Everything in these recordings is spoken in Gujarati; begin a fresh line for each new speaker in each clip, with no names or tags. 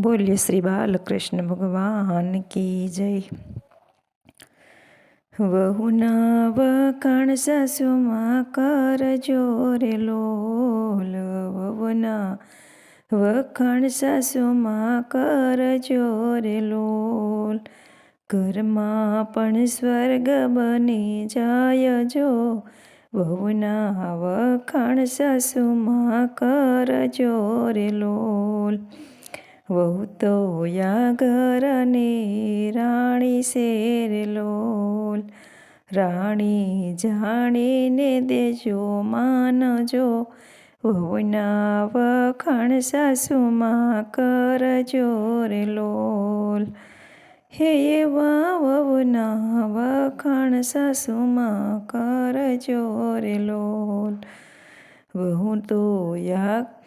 બોલીએ શ્રી બાલકૃષ્ણ ભગવાન કી જય. વહુના વખાણ સાસુમાં કરજો રે લોલ. વહુના વખાણ સાસુમાં કરજો રે લોલ. ઘરમાં પણ સ્વર્ગ બની જાય જો. વહુના વખાણ સાસુમાં કરજો રે લોલ. વહુ તો યાગરને રાણી શેર લોલ. રાણી જાણીને દેજો માનજો વહુના વખણ સાસુમાં કરજો રે લોલ. હે એવા વહુના વખણ સાસુમાં કરજો રે લોલ. વહુ તો યાગ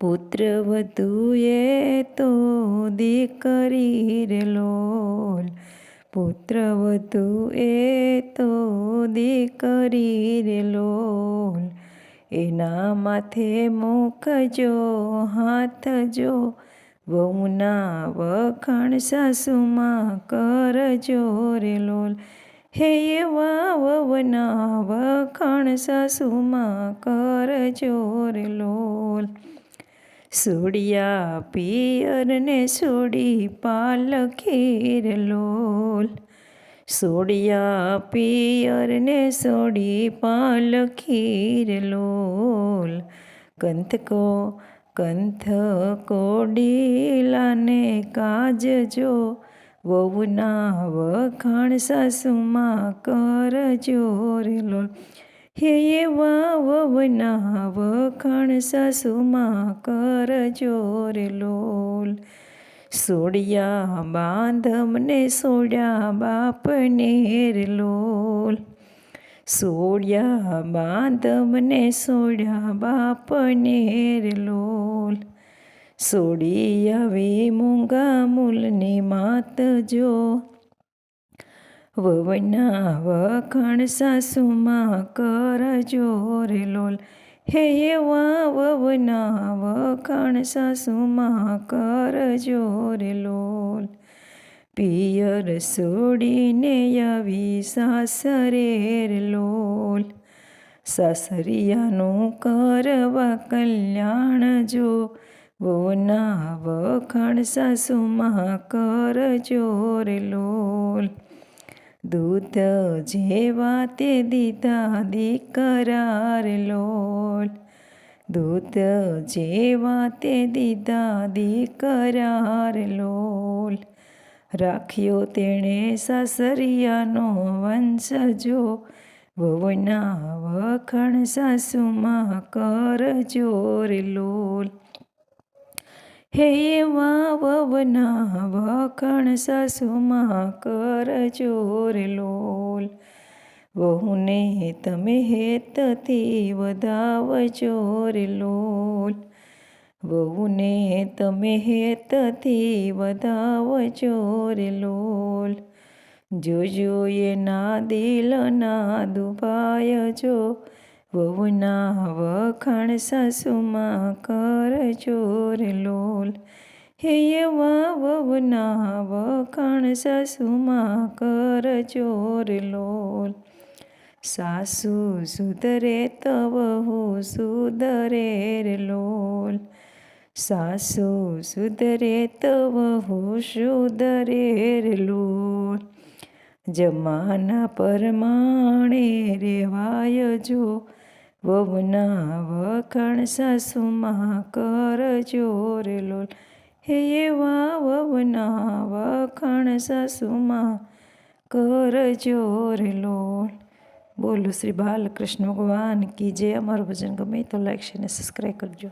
પુત્ર વધુએ તો દીકરી રે લોલ. પુત્ર વધુ એ તો દીકરી રે લોલ. એના માથે મૂકજો, હાથ જો. વહુના વખાણ સાસુમાં કરજો રે લોલ. હે એવા વવના વખાણ સાસુમાં કરજો રે લોલ. સોડિયા પિયરને સોડી પાલખીર લોલ સોડિયા પિયરને સોડી પાલખીર લોલ કંથકો કંથ કોડીલાને કાજજો વહુના વખાણ સાસુમાં કરજો રે લોલ હે એવા વવના વખાણ સાસુમાં કરજો રે લોલ. સોડિયા બાંધમને સોડ્યા બાપને રે લોલ. સોડ્યા બાંધમને સોડ્યા બાપને રે લોલ. સોડી આવી મૂંગા મૂલની માત જો વવના વખાણ સાસુમાં કરજો રે લોલ. હે એવા વવના વખાણ સાસુમાં કરજો રે લોલ. પિયર છોડીને આવી સાસરે રે લોલ. સાસરિયાનું કરવા કલ્યાણ જો. વવના વખાણ સાસુમાં કરજો રે લોલ. દૂધ જેવા તે દીધા દીકરાર લોલ. દૂધ જેવા તે દીધા દીકરાર લોલ. રાખ્યો તેણે સાસરિયાનો વંશજો વવના વખણ સાસુમાં કરજો રે લોલ. હે એવા વવના વખાણ સાસુમાં કરજો રે લોલ. વહુને તમે હેતથી વધાવજો રે લોલ. વહુને તમે હેતથી વધાવજો રે લોલ. જોજો એના દિલના દુભાય જો વહુના વખાણ સાસુમાં કર ચોર લોલ. હે એવા વહુના વખાણ સાસુમાં કર ચોર લોલ. સાસુ સુધરે તવહુ વહુ સુધરે લોલ. સાસુ સુધરે તવહુ વહુ સુધરે લોલ. જમાના પરમાણે રેવાય જો વહુના વખાણ સાસુમાં કરજો રે લોલ. હે એવા વહુના વખાણ સાસુમાં કરજો રે લોલ. બોલો શ્રી બાલકૃષ્ણ ભગવાન કી જે અમારું ભજન ગમે તો લાઈક છે ને સબસ્ક્રાઈબ કરજો.